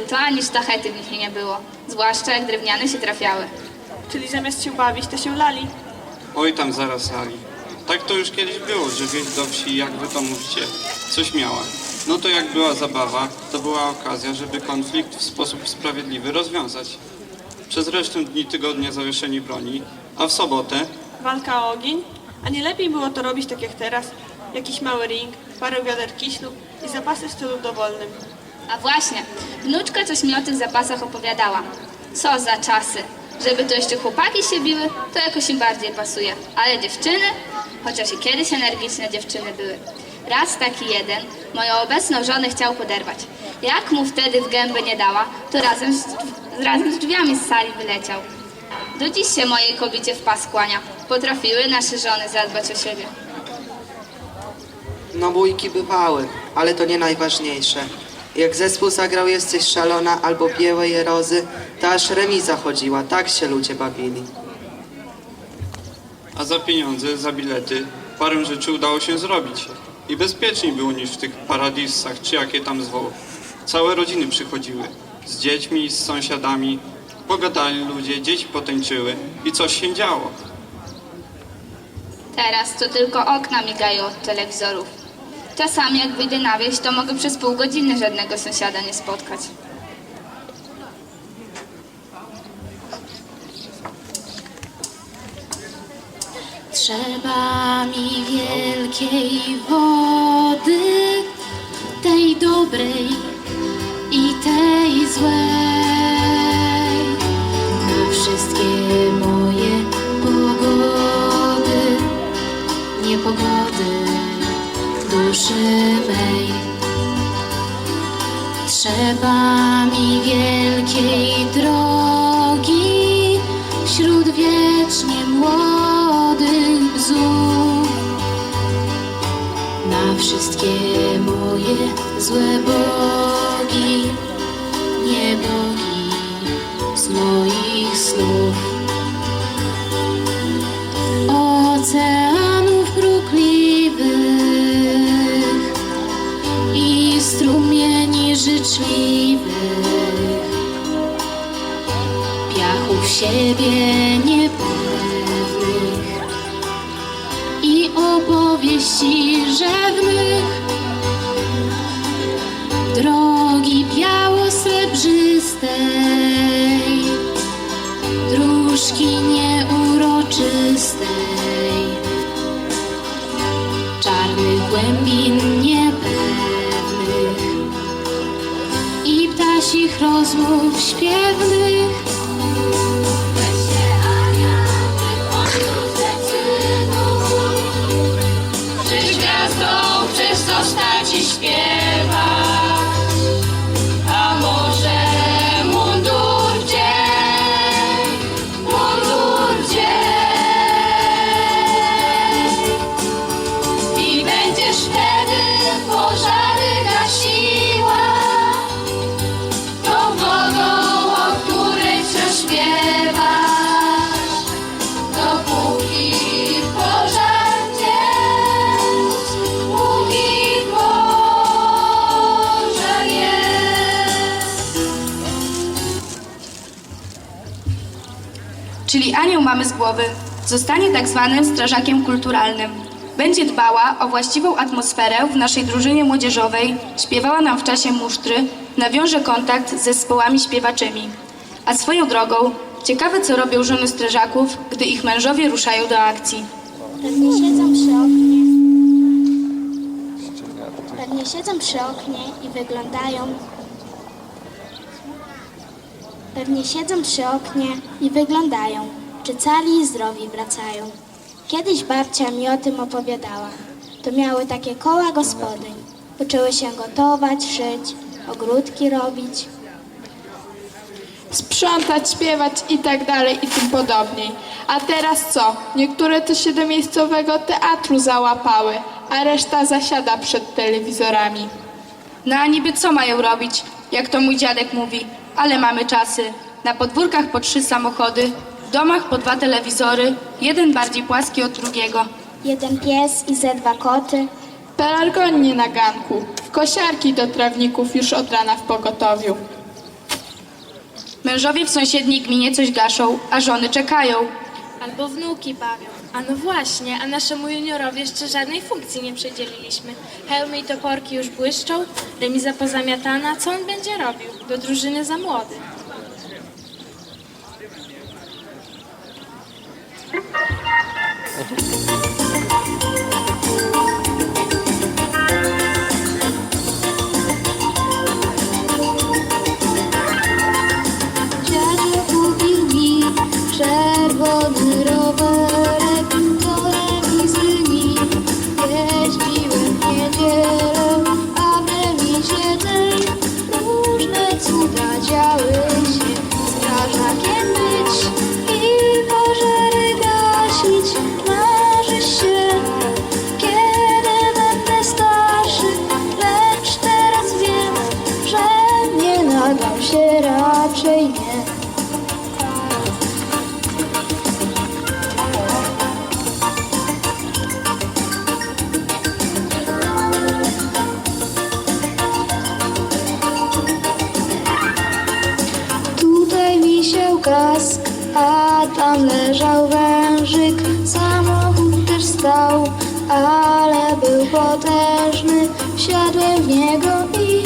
to ani sztachety w nich nie było. Zwłaszcza jak drewniane się trafiały. Czyli zamiast się bawić, to się lali. Oj tam zaraz Ali. Tak to już kiedyś było, że wieś do wsi, jak wy to mówicie, coś miała. No to jak była zabawa, to była okazja, żeby konflikt w sposób sprawiedliwy rozwiązać. Przez resztę dni tygodnia zawieszeni broni, a w sobotę Walka o ogień? A nie lepiej było to robić tak jak teraz? Jakiś mały ring, parę wiader kiślu i zapasy w stylu dowolnym. A właśnie, wnuczka coś mi o tych zapasach opowiadała. Co za czasy. Żeby to jeszcze chłopaki się biły, to jakoś im bardziej pasuje. Ale dziewczyny, chociaż i kiedyś energiczne dziewczyny były. Raz taki jeden moją obecną żonę chciał poderwać. Jak mu wtedy w gębę nie dała, to razem z, razem z drzwiami z sali wyleciał. Do dziś się mojej kobiecie w pas kłania. Potrafiły nasze żony zadbać o siebie. No bójki bywały, ale to nie najważniejsze. Jak zespół zagrał Jesteś szalona albo Białe Jerozy, to aż remiza chodziła, tak się ludzie bawili. A za pieniądze, za bilety, parę rzeczy udało się zrobić. I bezpieczniej było niż w tych paradisach, czy jakie tam zwoł. Całe rodziny przychodziły. Z dziećmi, z sąsiadami. Pogadali ludzie, dzieci potęczyły i coś się działo. Teraz to tylko okna migają od telewizorów. Czasami jak wyjdę na wieś, to mogę przez pół godziny żadnego sąsiada nie spotkać. Trzeba mi wielkiej wody, tej dobrej Trzeba mi wielkiej drogi wśród wiecznie młodych bzów. Na wszystkie moje złe bogi, nie bogi z moich snów. Oceanów życzliwych, piachów siebie niepewnych i opowieści rzewnych, drogi biało-srebrzystej, rozmów śpiewnych. Czy gwiazdą chcesz zostać i? Anioł mamy z głowy, zostanie tak zwanym strażakiem kulturalnym. Będzie dbała o właściwą atmosferę w naszej drużynie młodzieżowej, śpiewała nam w czasie musztry, nawiąże kontakt z zespołami śpiewaczymi. A swoją drogą, ciekawe co robią żony strażaków, gdy ich mężowie ruszają do akcji. Pewnie siedzą przy oknie. Pewnie siedzą przy oknie i wyglądają. Pewnie siedzą przy oknie i wyglądają, czy cali i zdrowi wracają. Kiedyś babcia mi o tym opowiadała. To miały takie koła gospodyń. Uczyły się gotować, szyć, ogródki robić. sprzątać, śpiewać i tak dalej i tym podobniej. A teraz co? Niektóre to się do miejscowego teatru załapały, a reszta zasiada przed telewizorami. No a niby co mają robić, jak to mój dziadek mówi, ale mamy czasy. Na podwórkach po trzy samochody, domach po dwa telewizory, jeden bardziej płaski od drugiego. Jeden pies i ze dwa koty. Pelargonie na ganku, kosiarki do trawników już od rana w pogotowiu. Mężowie w sąsiedniej gminie coś gaszą, a żony czekają. Albo wnuki bawią. A no właśnie, a naszemu juniorowi jeszcze żadnej funkcji nie przydzieliliśmy. Hełmy i toporki już błyszczą, remiza pozamiatana, co on będzie robił? Do drużyny za młody. Potężny. Wsiadłem w niego i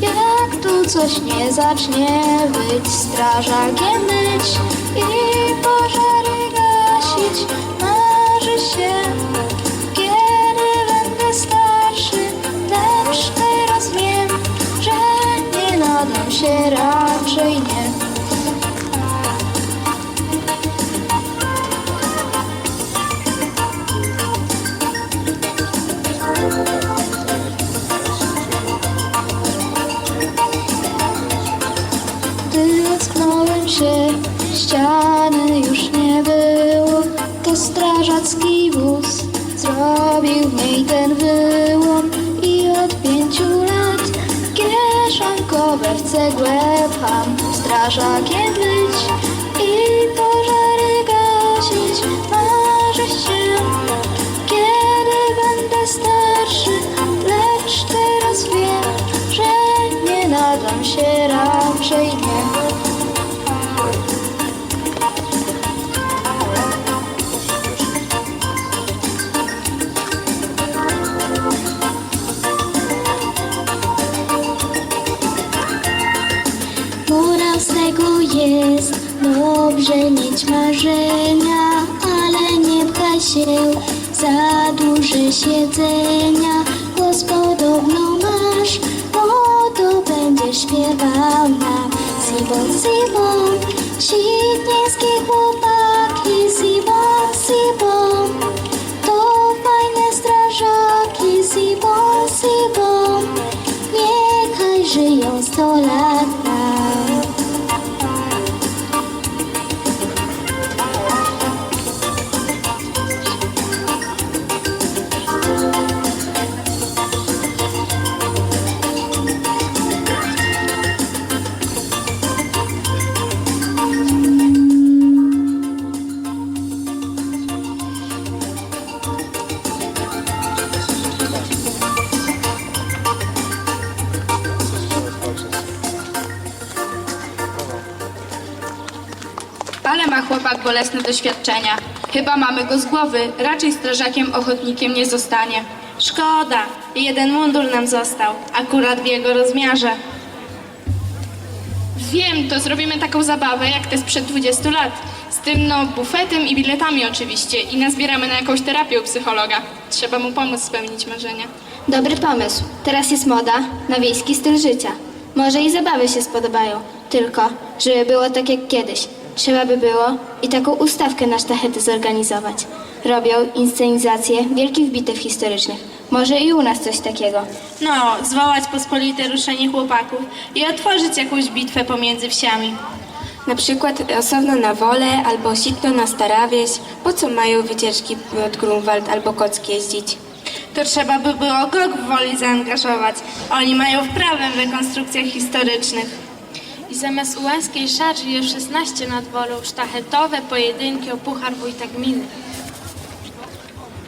jak tu coś nie zacznie być, strażakiem być i pożary gasić, marzy się. Kiedy będę starszy, lecz teraz wiem, że nie nadam się raczej ściany już nie było. To strażacki wóz zrobił w niej ten wyłom i od pięciu lat kieszonkowe w cegłę pcham. Strażakiem być dobrze mieć marzenia, ale nie pchaj się za duże siedzenia. Głos podobno masz, no to będziesz śpiewał nam. Sibon, Sibon, sitnieńskie chłopaki, Sibon, Sibon. To fajne strażaki, Sibon, Sibon. Niechaj żyją sto lat Ale ma chłopak bolesne doświadczenia. Chyba mamy go z głowy, raczej strażakiem ochotnikiem nie zostanie. Szkoda, jeden mundur nam został, akurat w jego rozmiarze. Wiem, to zrobimy taką zabawę jak te sprzed 20 lat. Z tym no bufetem i biletami oczywiście i nazbieramy na jakąś terapię u psychologa. Trzeba mu pomóc spełnić marzenia. Dobry pomysł. Teraz jest moda na wiejski styl życia. Może i zabawy się spodobają. Tylko, żeby było tak jak kiedyś. Trzeba by było i taką ustawkę na sztachety zorganizować. Robią inscenizacje wielkich bitew historycznych. Może i u nas coś takiego. No, zwołać pospolite ruszenie chłopaków i otworzyć jakąś bitwę pomiędzy wsiami. Na przykład osobno na wolę albo sitno na stara wieś. Po co mają wycieczki pod Grunwald albo Kock jeździć? To trzeba by było GOG w woli zaangażować. Oni mają wprawę w rekonstrukcjach historycznych. I zamiast ułańskiej szarży jest 16 nad wolą, sztachetowe pojedynki o puchar wójta gminy.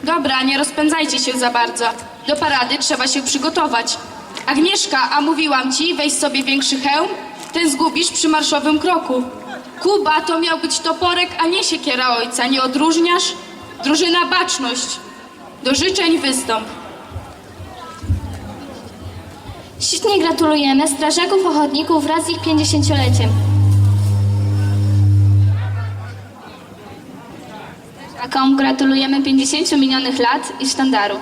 Dobra, nie rozpędzajcie się za bardzo. Do parady trzeba się przygotować. Agnieszka, a mówiłam ci, weź sobie większy hełm? ten zgubisz przy marszowym kroku. Kuba to miał być toporek, a nie siekiera ojca. Nie odróżniasz? Drużyna baczność. Do życzeń wystąp. Ślicznie gratulujemy strażaków ochotników wraz z ich 50-leciem. Takom gratulujemy 50 minionych lat i sztandaru.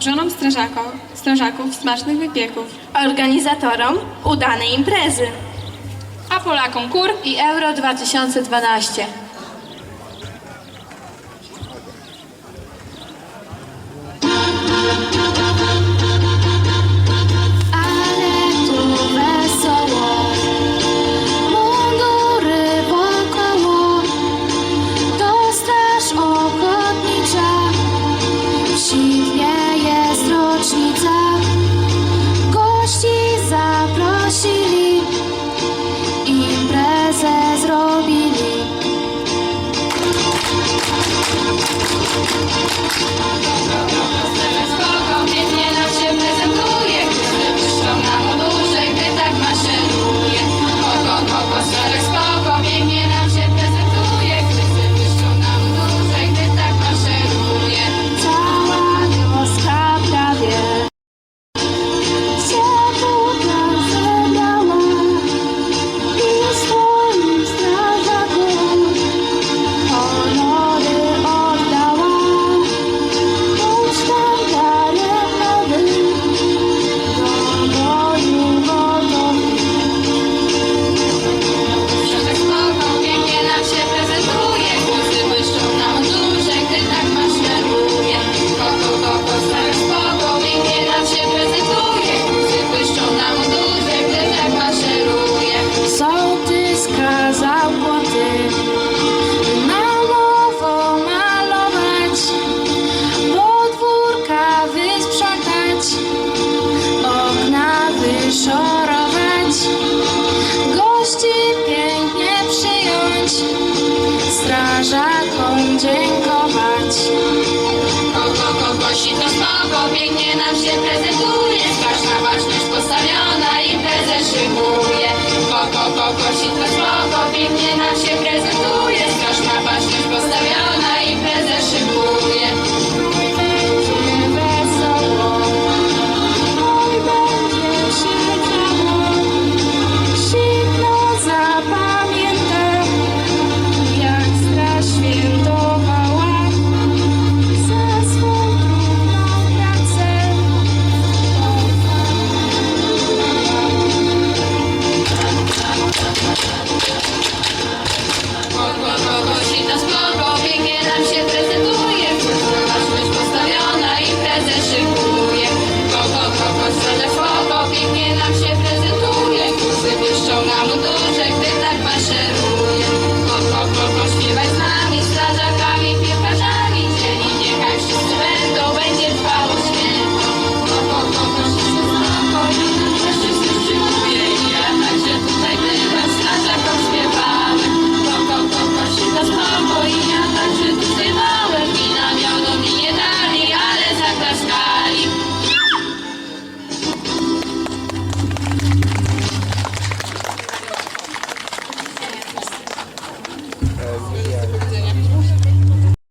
Żonom strażaków, strażaków smacznych wypieków. Organizatorom udanej imprezy. A Polakom kur i Euro 2012.